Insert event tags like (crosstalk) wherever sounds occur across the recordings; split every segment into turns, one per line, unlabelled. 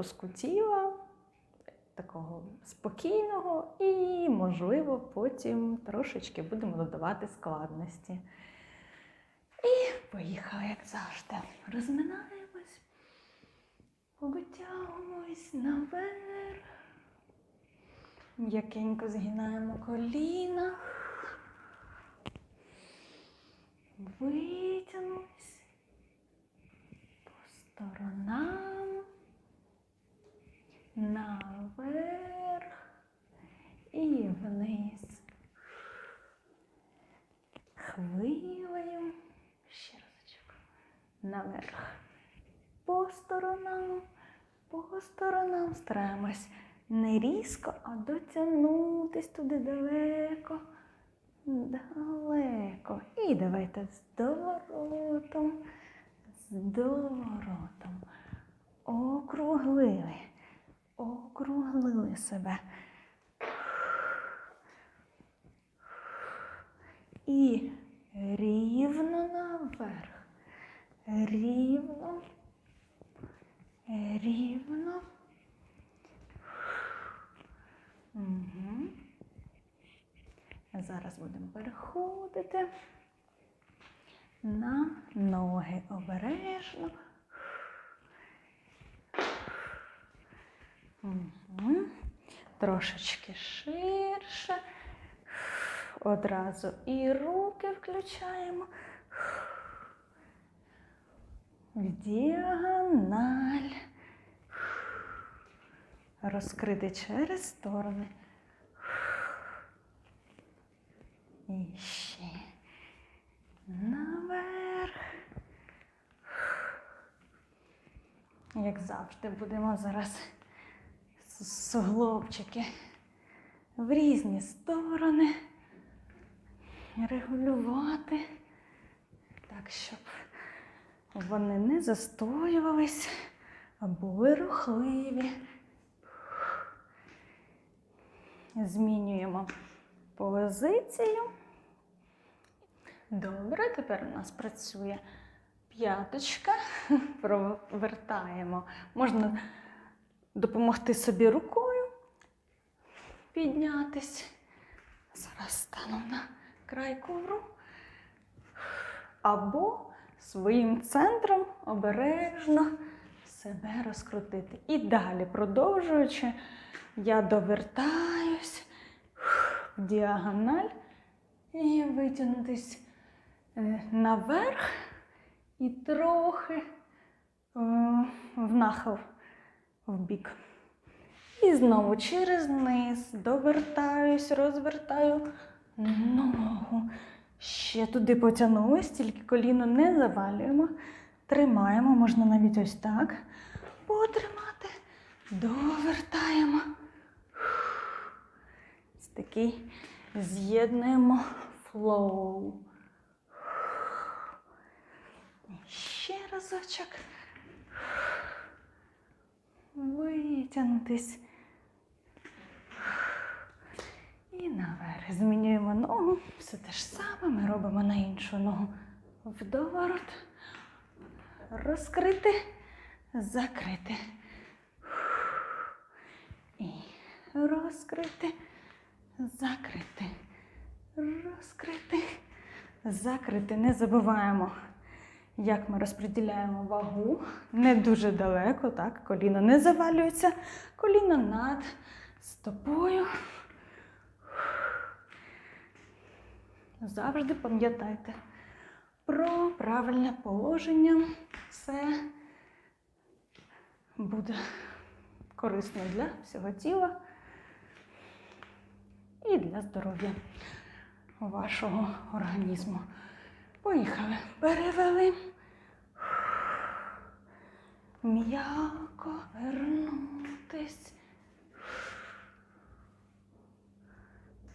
запуску тіла, такого спокійного, і, можливо, потім трошечки будемо додавати складності. І поїхали, як завжди. Розминаємось, витягуємось наверх, м'якенько згинаємо коліна. Витягнусь по сторонам, наверх і вниз. Хвилею. Ще разочок. Наверх. По сторонам, по сторонам стараємось не різко, а дотягнутись туди далеко. Далеко. І давайте з доворотом, з доворотом. Округлили. Округлили себе. І рівно наверх. Рівно. Рівно. Угу. Зараз будемо переходити на ноги обережно. Трошечки ширше. Одразу і руки включаємо. В діагональ. Розкрити через сторони. І ще наверх. Як завжди, будемо зараз суглобчики в різні сторони регулювати, так, щоб вони не застоювались, а були рухливі. Змінюємо позицію. Добре, тепер у нас працює п'яточка. (laughs) Провертаємо. Можна допомогти собі рукою піднятись. Зараз стану на край ковру. Або своїм центром обережно себе розкрутити. І далі, продовжуючи, я довертаюсь в діагональ і витягнутись е, наверх і трохи е, в нахил в бік. І знову через низ довертаюсь, розвертаю ногу. Ще туди потягнулись, тільки коліно не завалюємо. Тримаємо, можна навіть ось так потримати. Довертаємо. Такий з'єднуємо флоу. Ще разочок. Витягнутись. І наверх. Змінюємо ногу. Все те ж саме ми робимо на іншу ногу. Вдоворот. Розкрити, закрити. І розкрити, закрити. Розкрити, закрити. Не забуваємо, як ми розподіляємо вагу. Не дуже далеко, так? Коліно не завалюється. Коліно над стопою. Завжди пам'ятайте про правильне положення. Це буде корисно для всього тіла і для здоров'я вашого організму. Поїхали. Перевели. М'яко вернутись.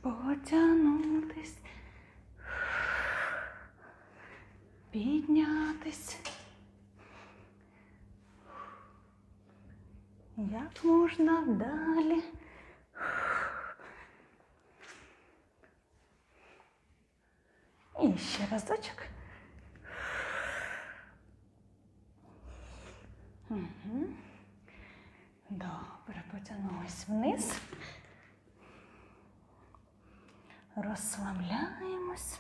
Потягнутись. Піднятись. Як можна далі? І ще разочок. Добре, потягнулись вниз. Розслабляємось.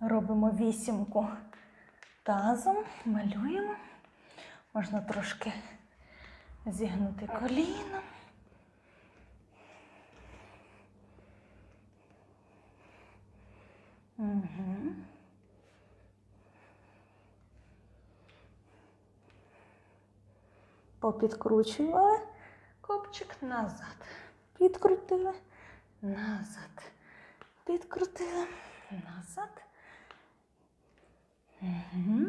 Робимо вісімку тазом, малюємо. Можна трошки зігнути коліно. Угу. Попідкручували копчик назад. Підкрутили, назад. Підкрутили, назад. Угу.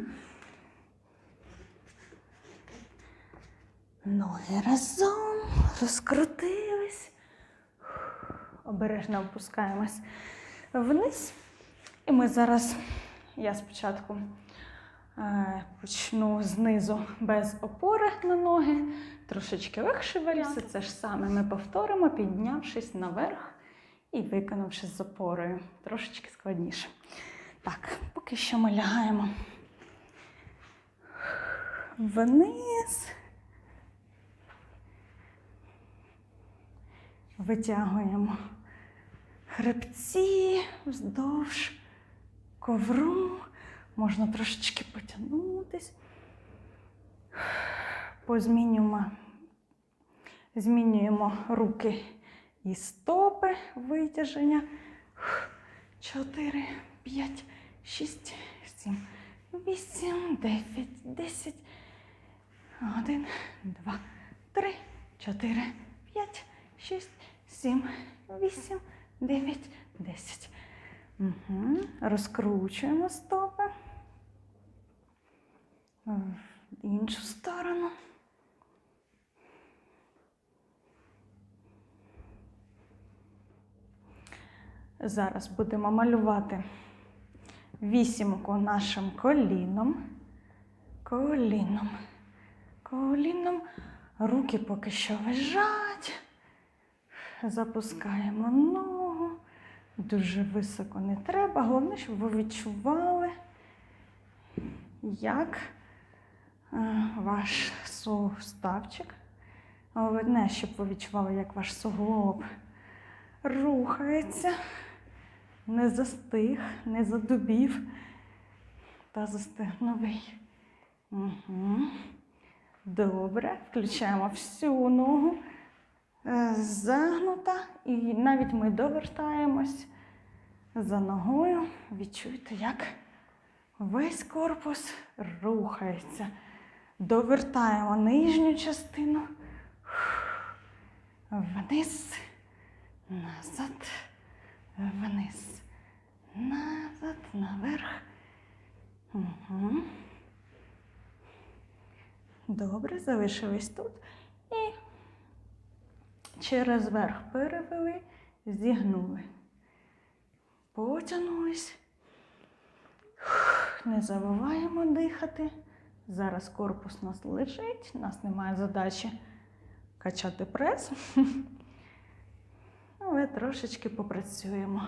Ноги разом, розкрутились. Обережно опускаємось вниз. І ми зараз, я спочатку почну знизу без опори на ноги, трошечки легший варіант. Це ж саме ми повторимо, піднявшись наверх і виконавши з опорою. Трошечки складніше. Так, поки що ми лягаємо вниз. Витягуємо хребці вздовж ковру. Можна трошечки потягнутись. Позмінюємо, змінюємо руки і стопи витяження. Чотири, п'ять, шість, сім, вісім, дев'ять, десять. Один, два, три, чотири, п'ять, шість, сім, вісім, дев'ять, десять. Угу. Розкручуємо стопи. В іншу сторону. Зараз будемо малювати вісімку нашим коліном. Коліном. Коліном. Руки поки що лежать. Запускаємо ногу. Дуже високо не треба. Головне, щоб ви відчували, як е, ваш суставчик. Головне, щоб ви відчували, як ваш суглоб рухається, не застиг, не задубів та застиг новий. Угу. Добре, включаємо всю ногу загнута, і навіть ми довертаємось за ногою. Відчуйте, як весь корпус рухається. Довертаємо нижню частину вниз, назад, вниз, назад, наверх. Угу. Добре, залишились тут. Через верх перевели, зігнули. Потягнулись. Не забуваємо дихати. Зараз корпус у нас лежить, у нас немає задачі качати прес. (laughs) Але трошечки попрацюємо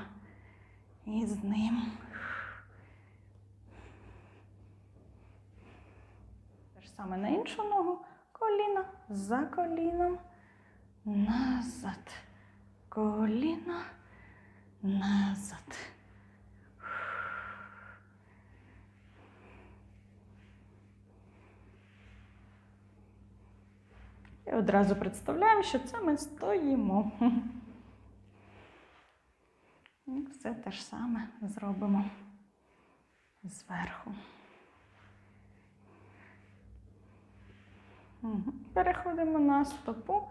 із ним. Те ж саме на іншу ногу. Коліно за коліном. Назад. Коліно. Назад. І одразу представляємо, що це ми стоїмо. І все те ж саме зробимо зверху. Переходимо на стопу.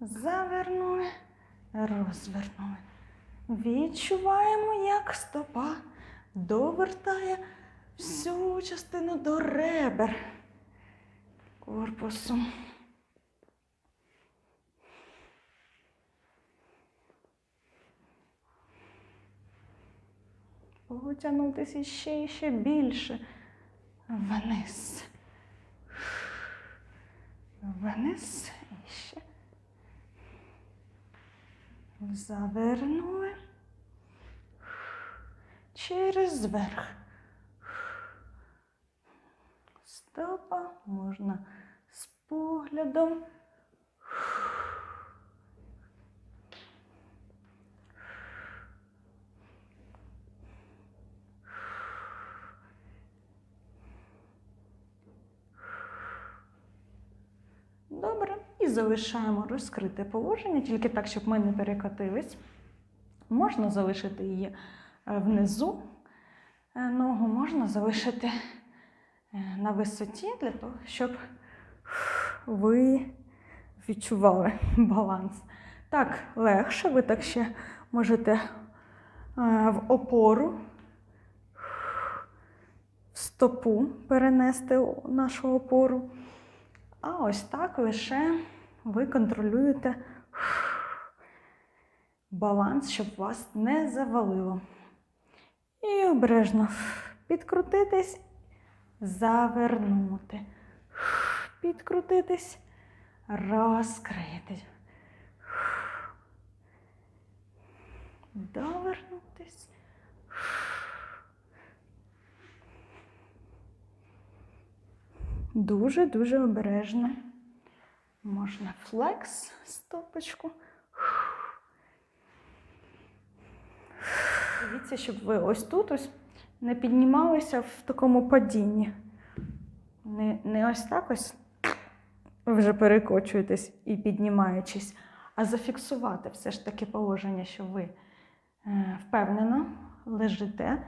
Завернули, розвернули. Відчуваємо, як стопа довертає всю частину до ребер корпусу. Потягнутися ще і ще більше. Вниз. Вниз і ще. Завернули. через верх. Стопа можна з поглядом. Добре. І залишаємо розкрите положення, тільки так, щоб ми не перекотились. Можна залишити її е, внизу е, ногу, можна залишити е, на висоті для того, щоб ви відчували (laughs) баланс. Так, легше, ви так ще можете в опору, в стопу перенести нашу опору. А ось так лише ви контролюєте баланс, щоб вас не завалило. І обережно підкрутитись, завернути. Підкрутитись, розкритись. Довернутись. Дуже-дуже обережно. Можна флекс стопочку. Дивіться, щоб ви ось тут ось не піднімалися в такому падінні. Не, не ось так ось вже перекочуєтесь і піднімаючись, а зафіксувати все ж таки положення, що ви е, впевнено лежите.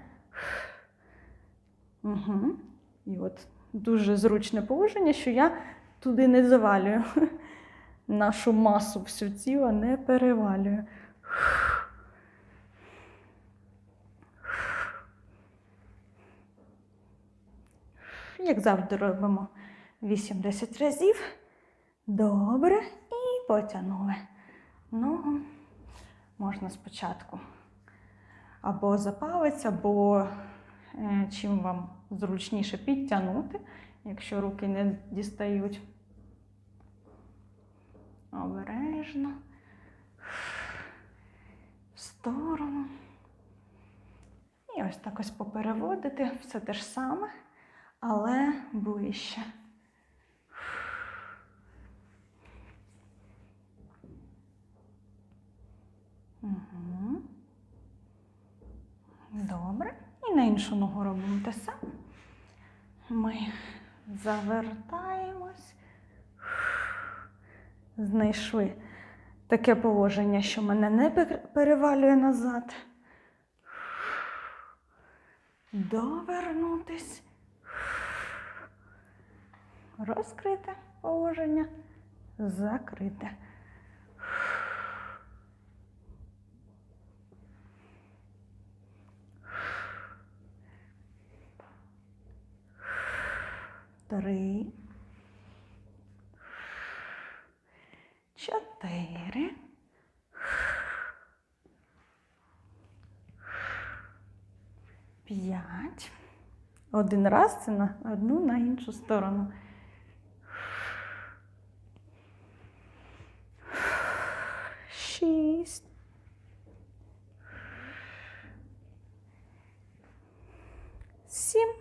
Угу. І от дуже зручне положення, що я туди не завалюю. (laughs) Нашу масу всю тіла не перевалюю. Як завжди робимо 8-10 разів. Добре. І потягнули. Ногу можна спочатку або за палець, або е, чим вам зручніше підтягнути, якщо руки не дістають. Обережно. В сторону. І ось так ось попереводити. Все те ж саме, але ближче. Добре. І на іншу ногу робимо те саме. Ми завертаємось. Знайшли таке положення, що мене не перевалює назад. Довернутись. Розкрите положення, закрите. Три. Чотири. П'ять. Один раз це на одну на іншу сторону. Шість. Сім.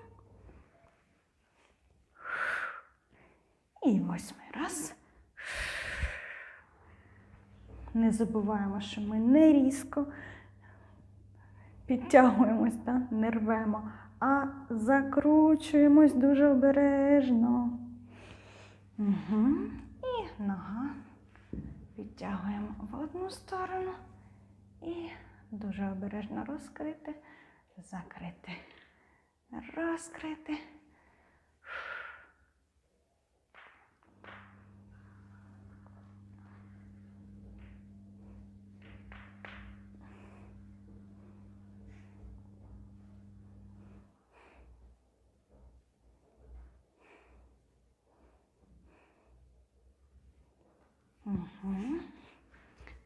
І восьмий раз. Не забуваємо, що ми не різко підтягуємось, та, не рвемо, а закручуємось дуже обережно. Угу. І нога підтягуємо в одну сторону і дуже обережно розкрити, закрити, розкрити. Угу.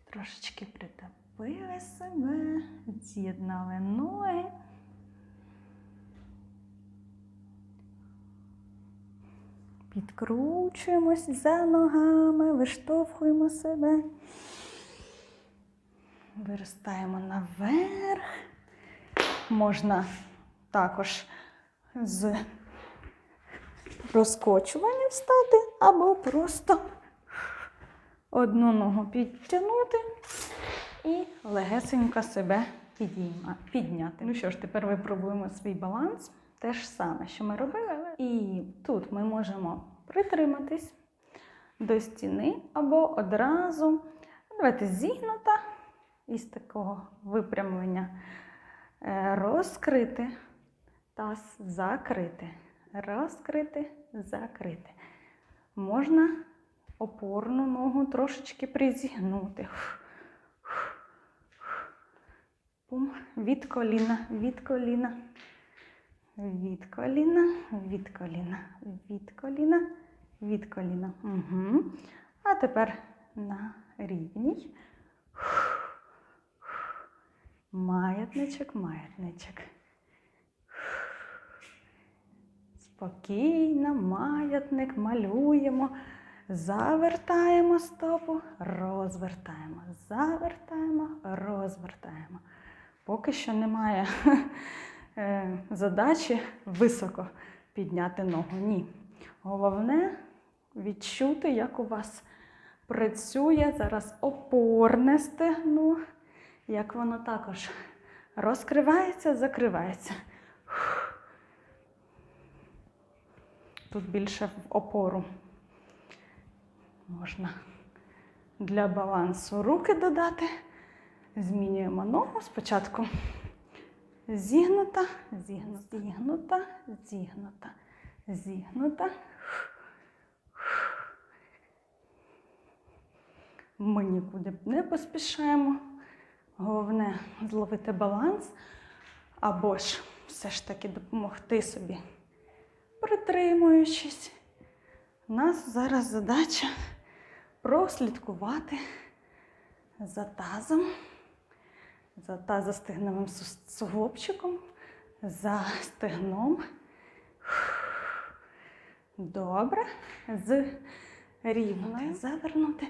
Трошечки притопили себе, з'єднали ноги. Підкручуємось за ногами, виштовхуємо себе. Виростаємо наверх. можна також з розкочуванням встати, або просто одну ногу підтягнути і легесенько себе підійма, підняти. Ну що ж, тепер випробуємо свій баланс. Те ж саме, що ми робили. І тут ми можемо притриматись до стіни або одразу. Давайте зігнута із такого випрямлення. Е, Розкрити таз закрити. Розкрити, закрити. Можна опорну ногу трошечки призігнути. Пум. Від коліна, від коліна, від коліна, від коліна, від коліна, від коліна. Угу. А тепер на рівній. Маятничок, маятничок. Спокійно, маятник малюємо, завертаємо стопу, розвертаємо, завертаємо, розвертаємо. Поки що немає (laughs) е, задачі високо підняти ногу. Ні. Головне відчути, як у вас працює зараз опорне стегно, як воно також розкривається, закривається. Тут більше в опору. Можна для балансу руки додати. Змінюємо ногу. Спочатку зігнута, зігнута, зігнута, зігнута, зігнута. Ми нікуди не поспішаємо. Головне зловити баланс або ж все ж таки допомогти собі притримуючись. У нас зараз задача прослідкувати за тазом, за тазостегновим сус- суглобчиком, за стегном. Добре. З рівною завернути.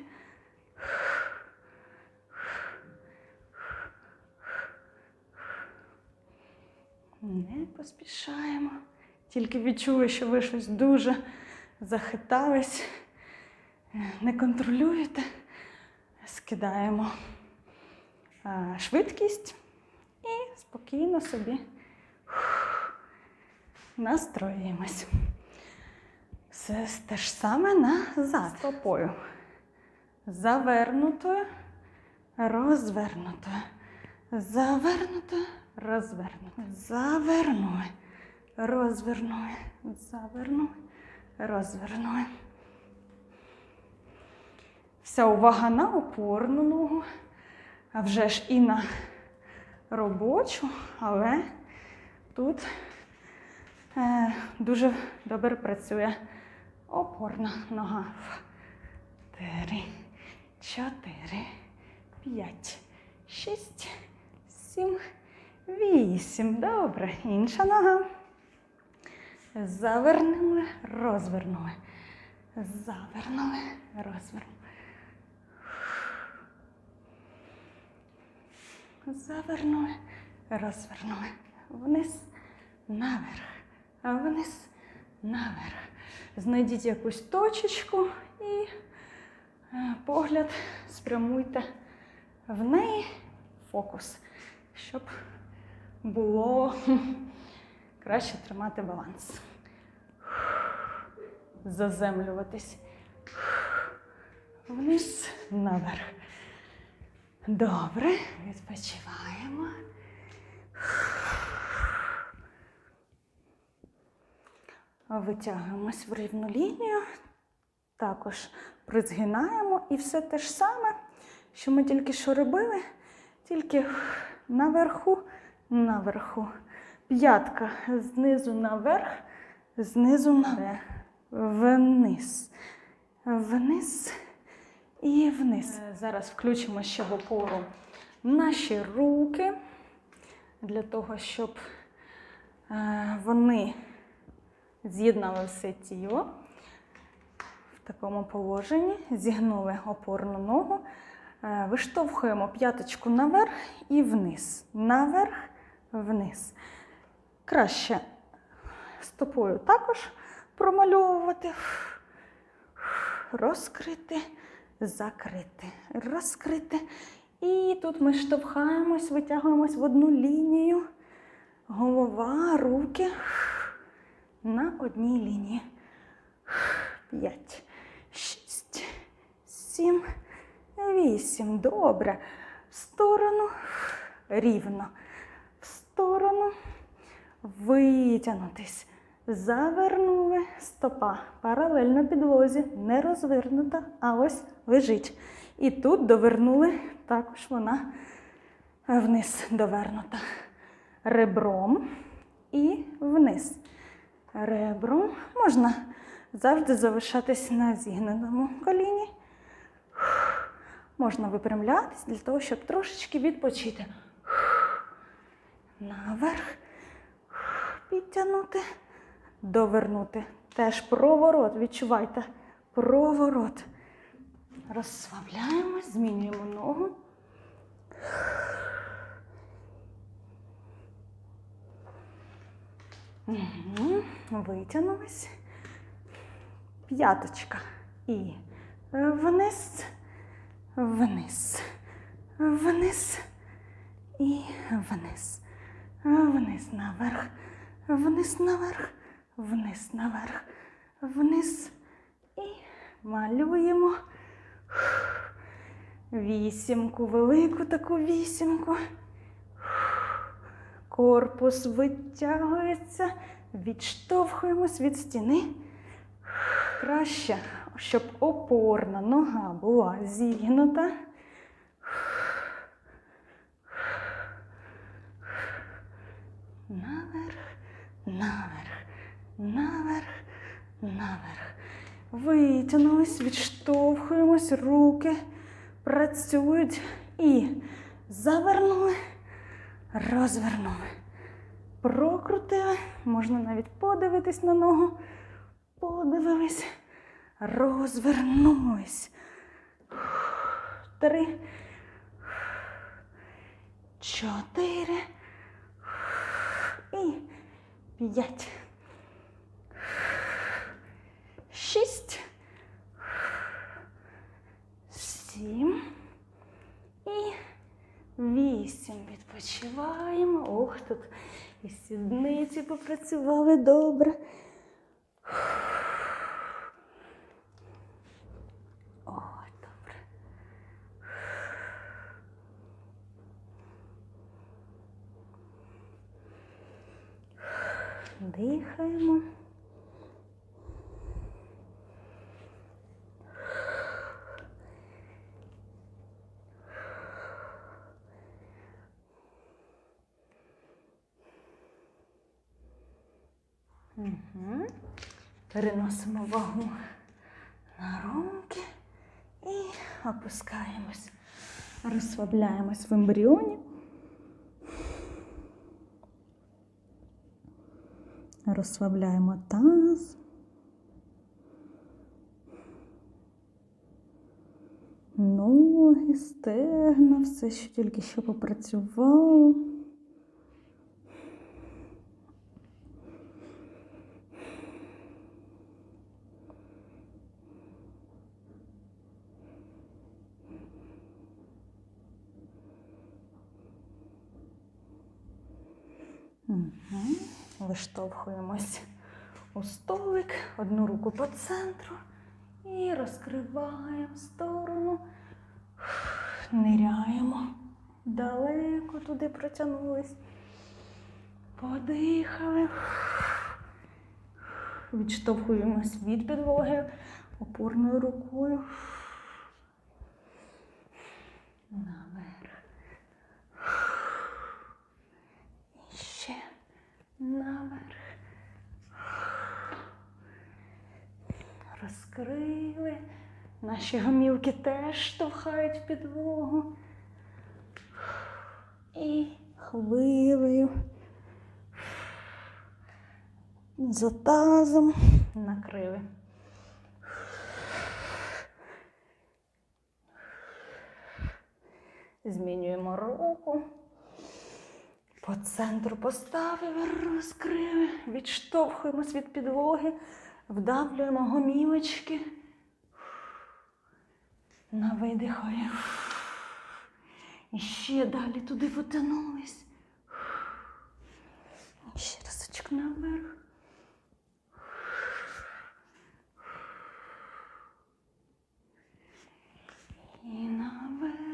Не поспішаємо. Тільки відчули, що ви щось дуже захитались, не контролюєте. Скидаємо швидкість і спокійно собі настроюємось. Все те ж саме назад. Стопою. Завернутою, розвернутою. Завернутою, розвернутою. Завернули. Розвернули. Завернули. Розвернули. Вся увага на опорну ногу, а вже ж і на робочу, але тут е, дуже добре працює опорна нога. Три, чотири, п'ять, шість, сім, вісім. Добре. Інша нога. Завернули, розвернули. Завернули, розвернули. Завернули, розвернули. Вниз, наверх, вниз, наверх. Знайдіть якусь точечку і е, погляд спрямуйте в неї фокус, щоб було (laughs) краще тримати баланс. Заземлюватись. Вниз, наверх. Добре, відпочиваємо. Витягуємось в рівну лінію, також призгинаємо. І все те ж саме, що ми тільки що робили, тільки наверху, наверху. П'ятка знизу наверх, знизу наверх, вниз, вниз і вниз. Е, Зараз включимо ще в опору наші руки для того, щоб е, вони з'єднали все тіло в такому положенні, зігнули опорну ногу, е, виштовхуємо п'яточку наверх і вниз. Наверх, вниз. Краще стопою також промальовувати. Розкрити, закрити, розкрити. І тут ми штовхаємось, витягуємось в одну лінію. Голова, руки на одній лінії. П'ять, шість, сім, вісім. Добре. В сторону. Рівно. В сторону. Витягнутись. Завернули стопа. Паралельно підлозі. Не розвернута, а ось лежить. І тут довернули, також вона вниз довернута. Ребром і вниз. Ребром можна завжди залишатись на зігненому коліні. Можна випрямлятись для того, щоб трошечки відпочити. Наверх. Підтягнути, довернути. Теж проворот. Відчувайте. Проворот. Розслабляємось, змінюємо ногу. Угу. Витягнулись. П'яточка. І вниз, вниз, вниз і вниз. Вниз наверх, вниз наверх, вниз наверх, вниз і малюємо вісімку, велику таку вісімку. Корпус витягується, відштовхуємось від стіни. Краще, щоб опорна нога була зігнута. Наверх, наверх, наверх, наверх. Витягнулись, відштовхуємось, руки працюють і завернули, розвернули. Прокрутили, можна навіть подивитись на ногу. Подивились, розвернулись. Три, чотири і п'ять. Шість. Сім. І вісім. Відпочиваємо. Ох, тут і сідниці попрацювали добре. Ой, добре. Дихаємо. Переносимо вагу на руки і опускаємось. Розслабляємось в ембріоні. Розслабляємо таз. Ноги, стегна, все, що тільки що попрацювало. Угу. Виштовхуємось у столик, одну руку по центру і розкриваємо в сторону, ниряємо. Далеко туди протягнулись. Подихали. Відштовхуємось від підлоги опорною рукою. Наверх. І ще наверх. Розкрили. Наші гомілки теж штовхають в підлогу. І хвилею. За тазом накрили. Змінюємо руку. По центру поставили, розкрили, відштовхуємось від підлоги, вдавлюємо гомілочки. На видихає. І ще далі туди потянулись. Ще разочок наверх. І наверх.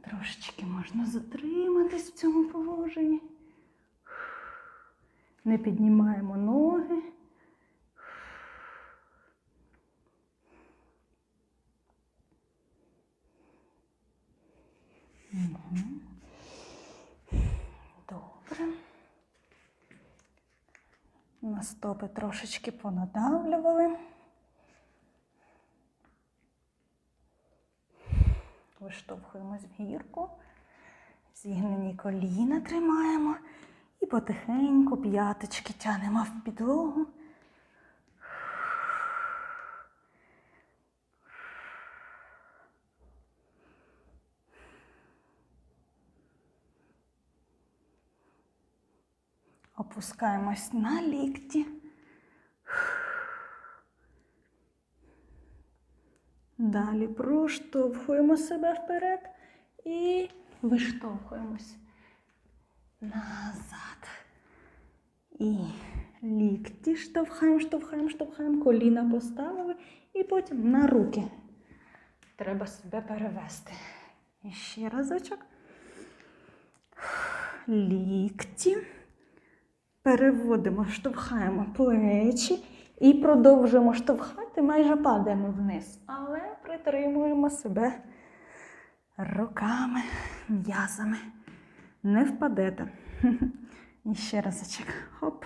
Трошечки можна затриматись в цьому положенні. Не піднімаємо ноги. Добре. На стопи трошечки понадавлювали. Виштовхуємось в гірку, зігнені коліна тримаємо і потихеньку п'яточки тянемо в підлогу. Опускаємось на лікті. Далі проштовхуємо себе вперед і виштовхуємось назад. І лікті штовхаємо, штовхаємо, штовхаємо, коліна поставили і потім на руки. Треба себе перевести. І ще разочок. Лікті. Переводимо, штовхаємо плечі і продовжуємо штовхати, майже падаємо вниз. Але притримуємо себе руками, м'язами. Не впадете. (laughs) І ще разочок. Хоп.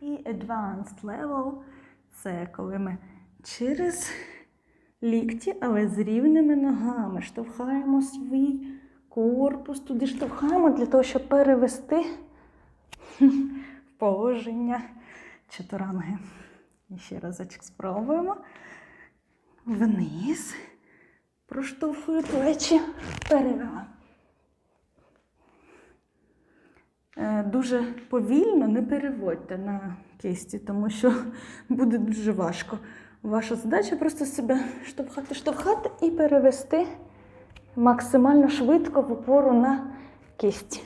І advanced level це коли ми через лікті, але з рівними ногами штовхаємо свій корпус, туди штовхаємо для того, щоб перевести (laughs) в положення чотиранги. І ще разочок спробуємо. Вниз. Проштовхую плечі, перевела. Е, Дуже повільно не переводьте на кисті, тому що (laughs) буде дуже важко. Ваша задача просто себе штовхати, штовхати і перевести максимально швидко в опору на кисть.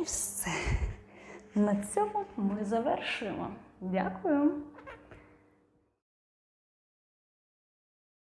І все. На цьому ми завершуємо. Дякую.